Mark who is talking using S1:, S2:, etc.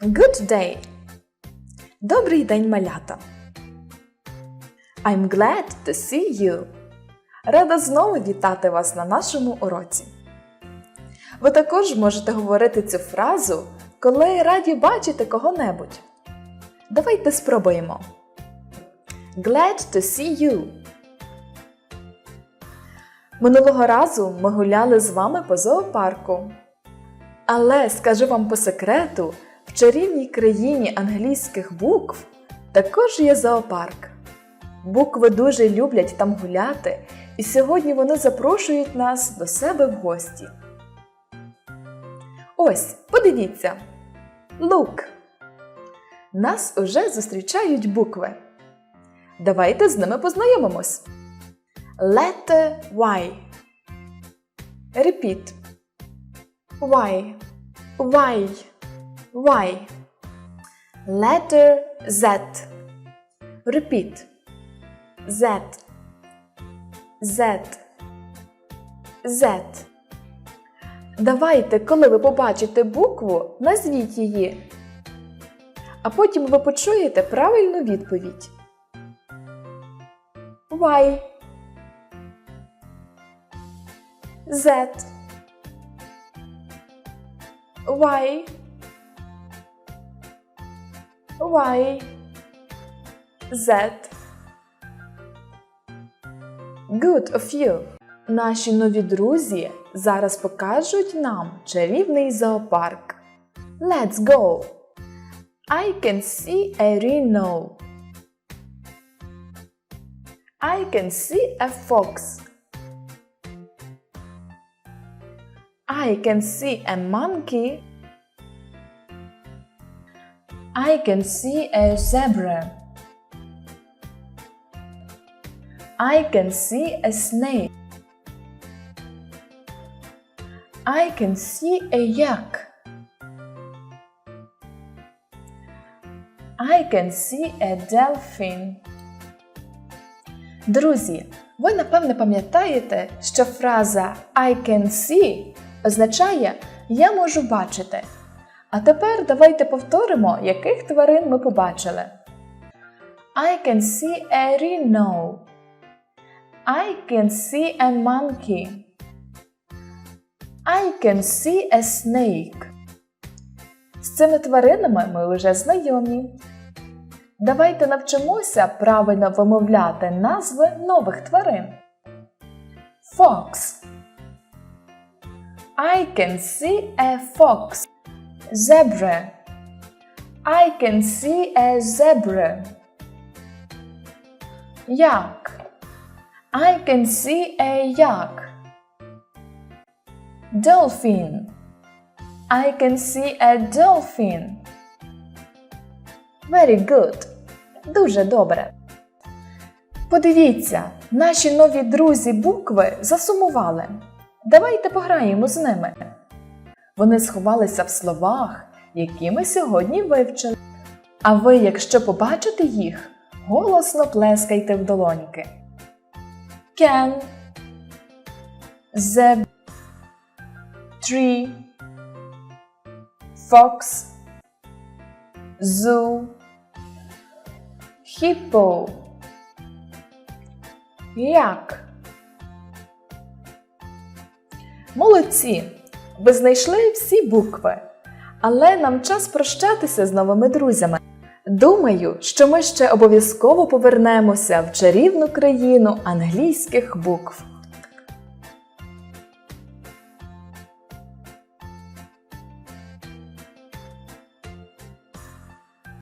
S1: Good day! Добрий день, малята! I'm glad to see you. Рада знову вітати вас на нашому уроці. Ви також можете говорити цю фразу, коли раді бачити кого-небудь. Давайте спробуємо. Glad to see you. Минулого разу ми гуляли з вами по зоопарку. Але скажу вам по секрету, чарівній країні англійських букв також є зоопарк. Букви дуже люблять там гуляти, і сьогодні вони запрошують нас до себе в гості. Ось, подивіться. Look. Нас уже зустрічають букви. Давайте з ними познайомимось. Letter Y. Repeat. Y. Y. Y. Letter Z. Repeat. Z. Z. Z. Давайте, коли ви побачите букву, назвіть її. А потім ви почуєте правильну відповідь. Y. Z. Y. Y. Z. Good of you. Наші нові друзі зараз покажуть нам чарівний зоопарк. Let's go! I can see a rhino. I can see a fox. I can see a monkey. I can see a zebra. I can see a snake. I can see a yak. I can see a dolphin. Друзі, ви напевне пам'ятаєте, що фраза I can see означає Я можу бачити. А тепер давайте повторимо, яких тварин ми побачили. I can see a rhino. I can see a monkey. I can see a snake. З цими тваринами ми вже знайомі. Давайте навчимося правильно вимовляти назви нових тварин. Fox. I can see a fox. Zebra. I can see a zebra. Yak. I can see a yak. Dolphin. I can see a dolphin. Very good. Дуже добре. Подивіться, наші нові друзі букви засумували. Давайте пограємо з ними. Вони сховалися в словах, які ми сьогодні вивчили. А ви, якщо побачите їх, голосно плескайте в долоньки. Can. Zeb Tree. Fox. Zoo. Hippo. Yak. Молодці! Ви знайшли всі букви. Але нам час прощатися з новими друзями. Думаю, що ми ще обов'язково повернемося в чарівну країну англійських букв.